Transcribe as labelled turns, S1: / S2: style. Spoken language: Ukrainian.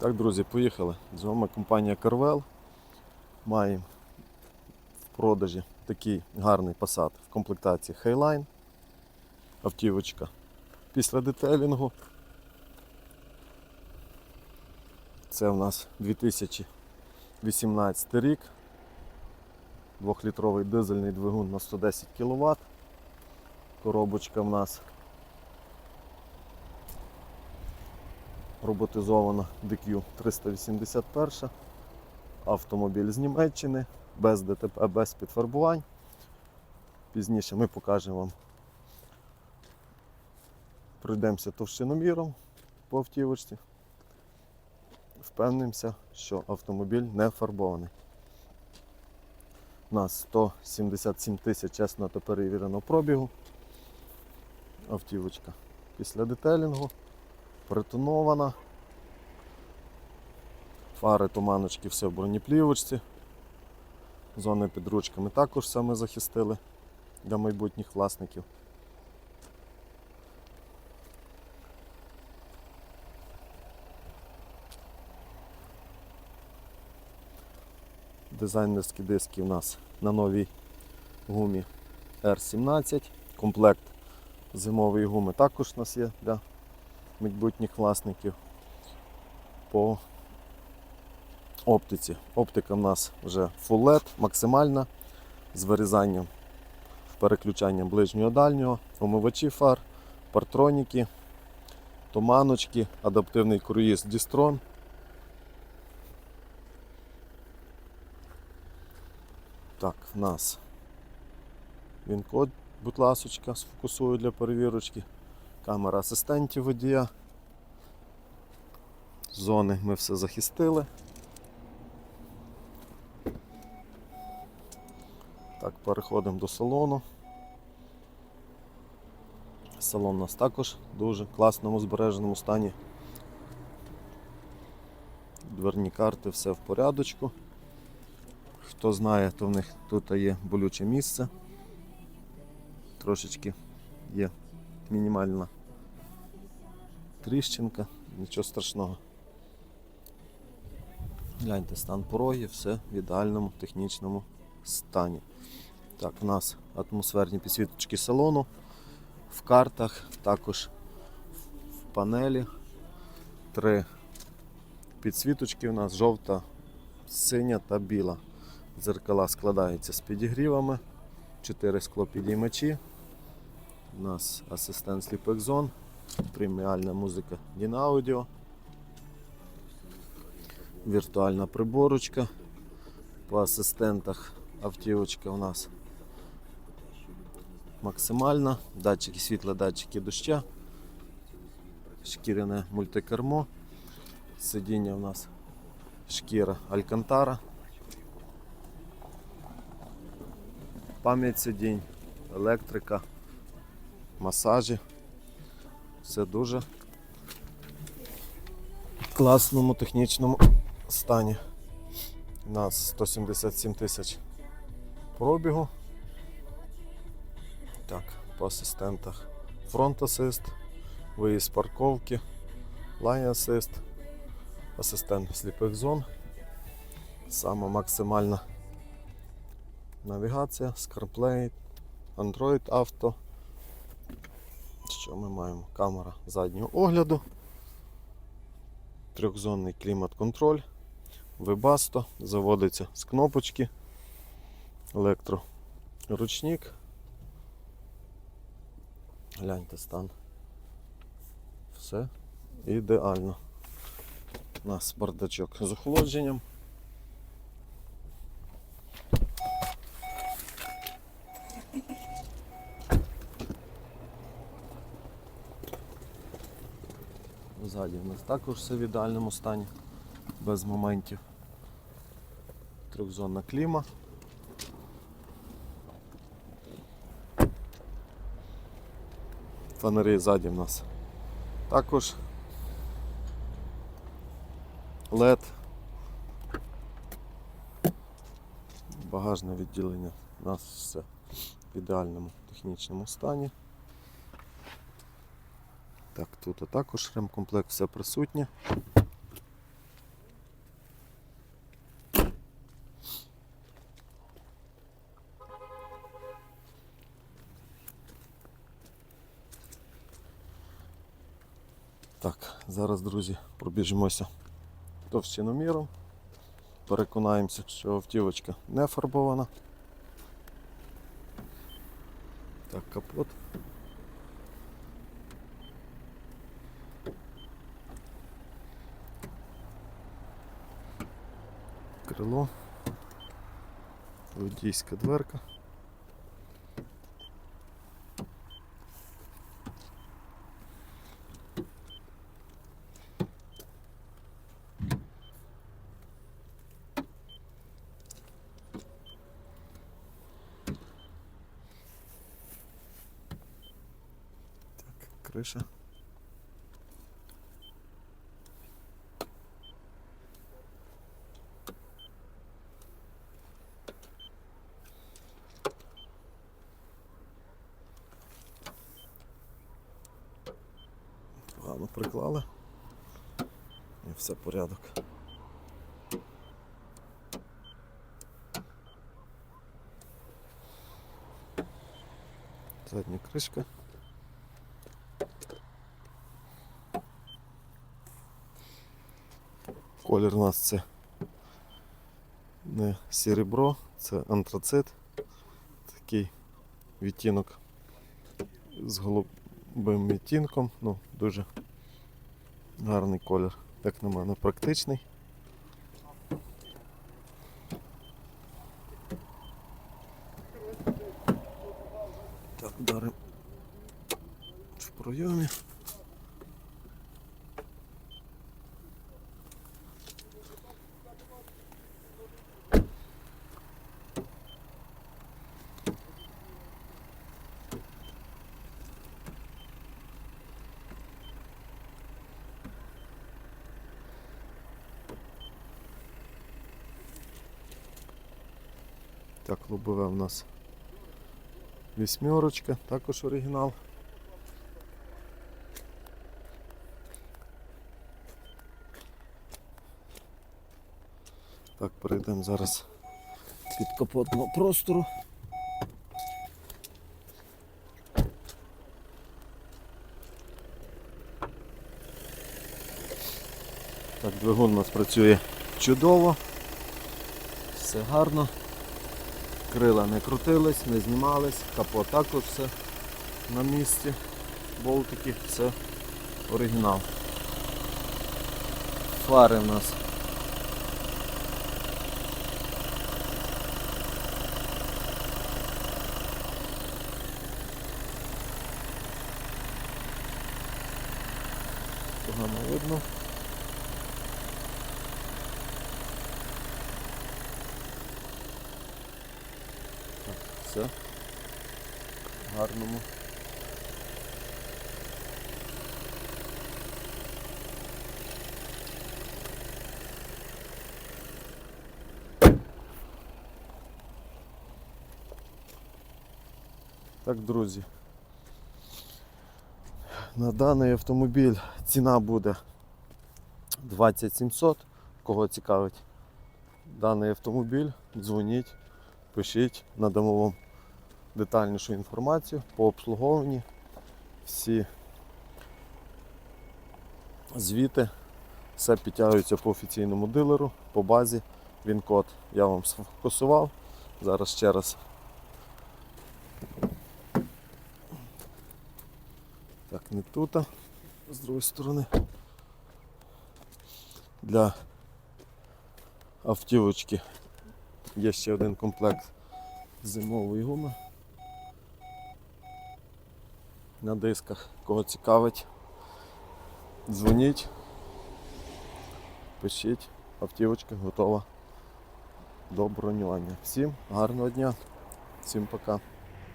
S1: Так, друзі, поїхали. З вами компанія Carvel. Маємо в продажі такий гарний Passat в комплектації Highline. Автівочка. Після детейлінгу. Це у нас 2018 рік. Двохлітровий дизельний двигун на 110 кВт. Коробочка в нас роботизована DQ 381. Автомобіль з Німеччини, без ДТП, без підфарбувань. Пізніше ми покажемо вам. Пройдемося товщиноміром по автівочці. Впевнимося, що автомобіль не фарбований. У нас 177 тисяч чесно та перевірено пробігу. Автівочка після детелінгу притонована. Фари, туманочки, все в бронеплівочці. Зони під ручками також саме захистили для майбутніх власників. Дизайнерські диски у нас на новій гумі R17. Комплект зимової гуми також у нас є для майбутніх власників. По оптиці. Оптика в нас вже Full LED, максимальна, з вирізанням, переключанням ближнього дальнього, омивачі фар, партроніки, туманочки, адаптивний круїз Distron. Так, в нас він код, будь ласочка, сфокусую для перевірочки. Камера асистентів водія. Зони ми все захистили. Так, переходимо до салону. Салон у нас також в дуже класному збереженому стані. Дверні карти, все в порядочку. Хто знає, то в них тут є болюче місце. Трошечки є мінімальна тріщинка, нічого страшного. Гляньте, стан порогів, все в ідеальному технічному стані. Так, у нас атмосферні підсвіточки салону, в картах, також в панелі. Три підсвіточки у нас жовта, синя та біла. Дзеркала складаються з підігрівами, 4 склопідіймачі. У нас асистент Sleep Zone, преміальна музика Dinaaudio, віртуальна приборочка. По асистентах автівочка у нас максимальна, датчики світла, датчики доща, шкіряне мультикермо, сидіння у нас шкіра Алькантара. Пам'ять сидінь, електрика, масажі. Все дуже в класному технічному стані. У нас 177 тисяч пробігу. Так, по асистентах фронт асист, виїзд з парковки, лайн асист, асистент сліпих зон. Саме максимальна навігація, ScarPlay, Android Auto. Що ми маємо? Камера заднього огляду, трьохзонний клімат-контроль, Webasto, заводиться з кнопочки, електроручник. Гляньте стан. Все ідеально. У нас бардачок з охолодженням. Ззаді у нас також все в ідеальному стані, без моментів. Трьохзонна кліма. Фонарі ззаді в нас також LED. Багажне відділення у нас все в ідеальному технічному стані. Так, тут також ремкомплект все присутнє. Так, зараз, друзі, пробіжимося товщиноміром. Переконаємося, що автівочка не фарбована. Так, капот. Крило. Водійська дверка. Так, приклали. І все порядок. Задня кришка. Колір у нас це не серебро, це антрацит. Такий відтінок з голубим відтінком. Ну, дуже гарний колір, як на мене, практичний. Так, ударимо в пройомі. Так, лобове в нас вісьмерочка, також оригінал. Так, перейдемо зараз під капотного простору. Так, двигун у нас працює чудово, все гарно. Крила не крутились, не знімались, капот також все на місці. Болтики, все оригінал. Фари в нас. Погано видно. Все. Гарному. Так, друзі. На даний автомобіль ціна буде 2700. Кого цікавить даний автомобіль, дзвоніть, пишіть, надамо вам детальнішу інформацію по обслуговуванні. Всі звіти, все підтягується по офіційному дилеру, по базі. Він код я вам сфокусував. Зараз ще раз. Так, не тут, а з другої сторони. Для автівочки є ще один комплект зимової гуми. На дисках, кого цікавить, дзвоніть, пишіть, автівочка готова до бронювання. Всім гарного дня, всім пока.